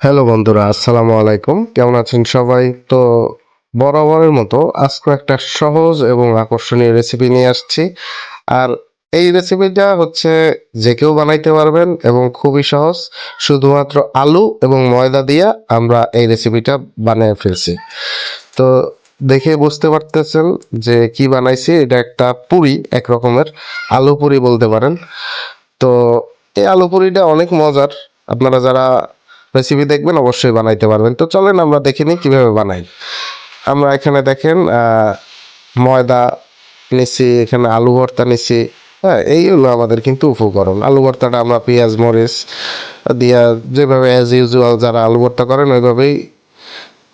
Hello বন্ধুরা, আসসালামু আলাইকুম। কেমন আছেন সবাই? তো বরাবরের মতো আজকে একটা সহজ এবং আকর্ষণীয় রেসিপি নিয়ে আসছি। আর এই রেসিপিটা হচ্ছে যে কেউ বানাইতে পারবেন এবং খুবই সহজ। শুধুমাত্র আলু এবং ময়দা দিয়ে আমরা এই রেসিপিটা বানিয়ে ফেলছি। তো দেখে বুঝতে পারতেছেন যে কি বানাইছি, এটা একটা পুরি, এক রকমের আলু পুরি বলতে পারেন। তো এই আলু পুরিটা অনেক মজার। আপনারা যারা রেসিপি দেখবেন, অবশ্যই বানাইতে পারবেন। তো চলেন আমরা দেখে নিই কীভাবে বানাই। আমরা এখানে দেখেন ময়দা নিচ্ছি, এখানে আলু ভর্তা নিচ্ছি। হ্যাঁ এই হলো আমাদের কিন্তু উপকরণ। আলু ভর্তাটা আমরা পেঁয়াজ, মরিচ দিয়া যেভাবে অ্যাজ ইউজুয়াল যারা আলু ভর্তা করেন, ওইভাবেই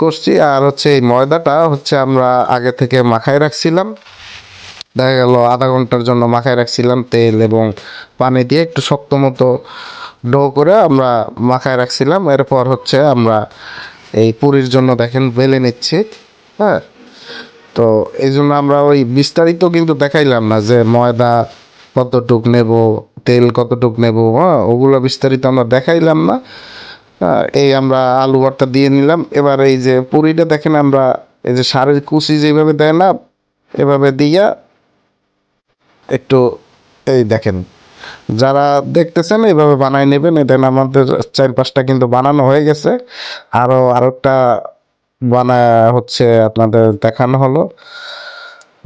করছি। আর হচ্ছে এই ময়দাটা হচ্ছে আমরা আগে থেকে মাখায় রাখছিলাম। দেখা গেল আধা ঘণ্টার জন্য মাখায় রাখছিলাম তেল এবং পানি দিয়ে একটু শক্ত মতো ডো করে আমরা মাখায় রাখছিলাম। এরপর হচ্ছে আমরা এই পুরীর জন্য দেখেন বেলে নিচ্ছি হ্যাঁ? তো এই জন্য আমরা ওই বিস্তারিত কিন্তু দেখাইলাম না যে ময়দা কতটুক নেব তেল কতটুক নেব হ্যাঁ? ওগুলো বিস্তারিত আমরা দেখাইলাম না। হ্যাঁ, এই আমরা আলু ভর্তা দিয়ে নিলাম। এবার এই যে পুরিটা দেখেন আমরা এই যে সারের কুচি যেভাবে দেয় না এভাবে দিয়া একটু এই দেখেন যারা দেখতেছেন, এইভাবে বানাই নেবেন। দেন আমাদের চার পাঁচটা কিন্তু বানানো হয়ে গেছে। আরও আরেকটা বানা হচ্ছে আপনাদের দেখানো হলো।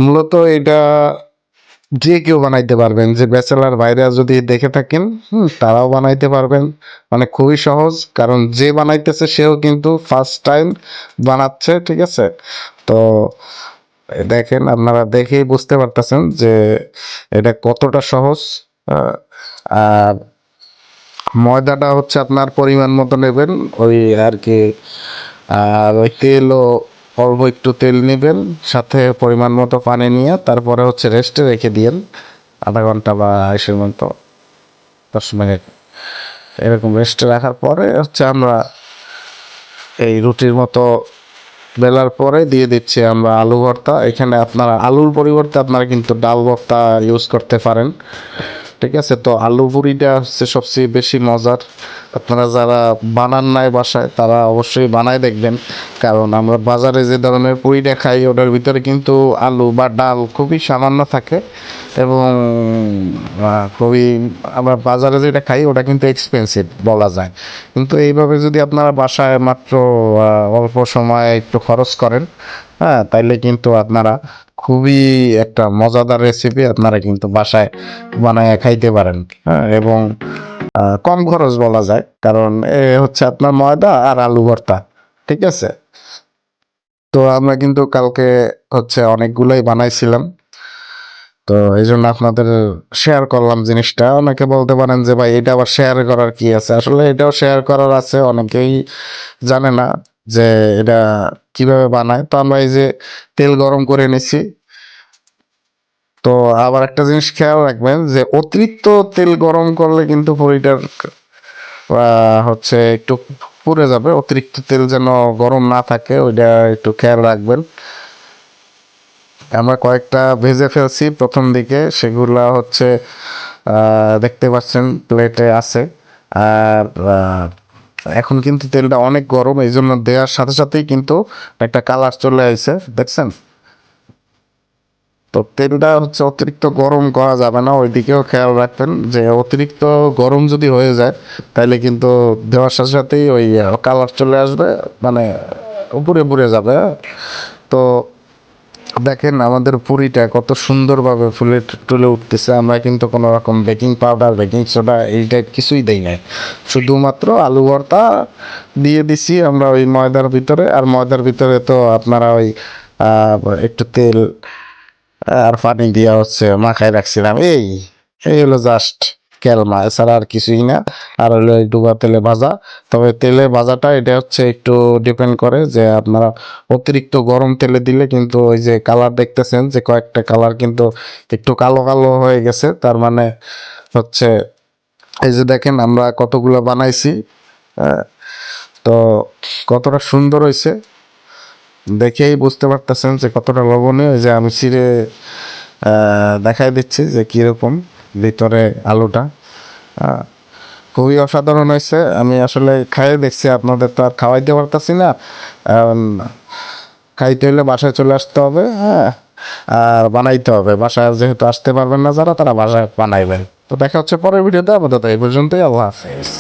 মূলত এটা যে কেউ বানাইতে পারবেন, যে ব্যাচেলার বাইরে যদি দেখে থাকেন তারাও বানাইতে পারবেন। মানে খুবই সহজ, কারণ যে বানাইতেছে সেও কিন্তু ফার্স্ট টাইম বানাচ্ছে, ঠিক আছে? তো দেখেন, আপনারা দেখেই বুঝতে পারতেছেন যে এটা কতটা সহজ। আর ময়দাটা হচ্ছে আপনার পরিমাণ মতো নেবেন। ওই আর কি, আর ওই তেলও অল্প একটু তেল নেবেন, সাথে পরিমাণ মতো পানি নিয়ে তারপরে হচ্ছে রেস্টে রেখে দিয়েন আধা ঘণ্টা বা আড়াইশের মতো, দশ মিনিট। এরকম রেস্টে রাখার পরে হচ্ছে আমরা এই রুটির মতো বেলার পরে দিয়ে দিচ্ছি আমরা আলু ভর্তা। এখানে আপনারা আলুর পরিবর্তে আপনারা কিন্তু ডাল ভর্তা ইউজ করতে পারেন। ঠিক আছে? তো আলু পুরিটা হচ্ছে সবচেয়ে বেশি মজার। আপনারা যারা বানান নাই বাসায়, তারা অবশ্যই বানায় দেখবেন। কারণ আমরা বাজারে যে ধরনের পুরিটা খাই, ওটার ভিতরে কিন্তু আলু বা ডাল খুবই সামান্য থাকে এবং খুবই আমরা বাজারে যেটা খাই, ওটা কিন্তু এক্সপেন্সিভ বলা যায়। কিন্তু এইভাবে যদি আপনারা বাসায় মাত্র অল্প সময় একটু খরচ করেন হ্যাঁ তাইলে কিন্তু আপনারা খুবই একটা মজাদার রেসিপি আপনারা কিন্তু বাসায় বানায় খাইতে পারেন। হ্যাঁ এবং কম খরচ বলা যায়, কারণ এ হচ্ছে আপনার ময়দা আর আলু ভর্তা, ঠিক আছে? তো আমরা কিন্তু কালকে হচ্ছে অনেকগুলোই বানাইছিলাম। তো এই জন্য আপনাদের শেয়ার করলাম জিনিসটা। অনেকে বলতে পারেন যে, ভাই, এটা আবার শেয়ার করার কি আছে? আসলে এটাও শেয়ার করার আছে, অনেকেই জানে না যে, এটা কীভাবে বানায়? তো আমরা এই যে তেল গরম করে নিছি তো আবার একটা জিনিস খেয়াল রাখবেন যে অতিরিক্ত তেল গরম করলে কিন্তু পুরিটার হচ্ছে একটু পুড়ে যাবে। অতিরিক্ত তেল যেন গরম না থাকে, ওইটা একটু খেয়াল রাখবেন। আমরা কয়েকটা ভেজে ফেলছি। প্রথম দিকে সেগুলা হচ্ছে দেখতে পাচ্ছেন প্লেটে আছে। আর এখন কিন্তু তেলটা অনেক গরম, এই জন্য দেওয়ার সাথে সাথেই কিন্তু একটা কালার চলে আসছে দেখছেন? তো তেলটা হচ্ছে অতিরিক্ত গরম করা যাবে না, ওইদিকেও খেয়াল রাখবেন যে অতিরিক্ত গরম যদি হয়ে যায় তাহলে কিন্তু দেওয়ার সাথে সাথেই ওই কালার চলে আসবে মানে উপরে পুড়ে যাবে তো দেখেন আমাদের পুরিটা কত সুন্দরভাবে ফুলে তুলে উঠতেছে। আমরা কিন্তু কোনো রকম বেকিং পাউডার, বেকিং সোডা এই টাইপ কিছুই দেই নাই। শুধুমাত্র আলু ভর্তা দিয়ে দিছি আমরা ওই ময়দার ভিতরে। আর ময়দার ভিতরে তো আপনারা ওই একটু তেল আর পানি দিয়া হচ্ছে মাখায় রাখছিলাম। এই এই হলো জাস্ট কেলমা এছাড়া আর কিছুই না। আর হলো ডুবা তেলে ভাজা। তবে তেলে ভাজাটা এটা হচ্ছে একটু ডিপেন্ড করে যে আপনারা অতিরিক্ত গরম তেলে দিলে কিন্তু ওই যে কালার দেখতেছেন যে কয়েকটা কালার কিন্তু একটু কালো কালো হয়ে গেছে। তার মানে হচ্ছে এই যে দেখেন আমরা কতগুলো বানাইছি হ্যাঁ, তো কতটা সুন্দর হয়েছে। দেখেই বুঝতে পারতেছেন যে কতটা লবণীয় যে আমি ছিঁড়ে দেখাই দিচ্ছি যে কীরকম। ভিতরে আলুটা। খুবই অসাধারণ হয়েছে। আমি আসলে খাইয়ে দেখছি, আপনাদের তো আর খাওয়াইতে পারতেছি না। খাইতে হলে বাসায় চলে আসতে হবে হ্যাঁ আর বানাইতে হবে। বাসায় যেহেতু আসতে পারবেন না যারা, তারা বাসায় বানাইবেন। তো দেখা হচ্ছে পরের ভিডিওতে। আপাতত এই পর্যন্তই। আল্লাহ হাফেজ।